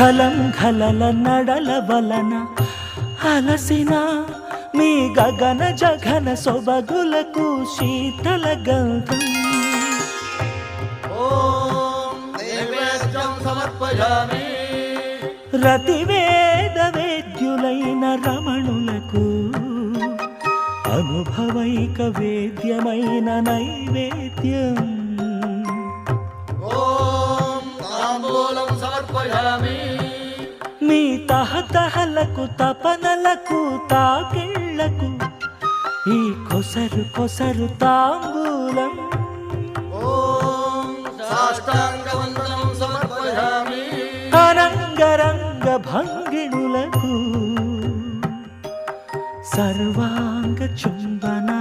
ఘలం ఘలల నడల వలన అలసిన మీ గగన జఘన సొబగులకు శీతల గంధం రతివేద వేద్యులైన రమణులకు అనుభవైక వేద్యమైన నైవేద్యం. ఓం తాంబూలం సమర్పయామి. తహతహలకు తపనలకు తాకిళ్ళకు ఈ కొసరు కొసరు తాంబూలం. అరంగరంగ భంగిణులకు సర్వాంగ చుంబనా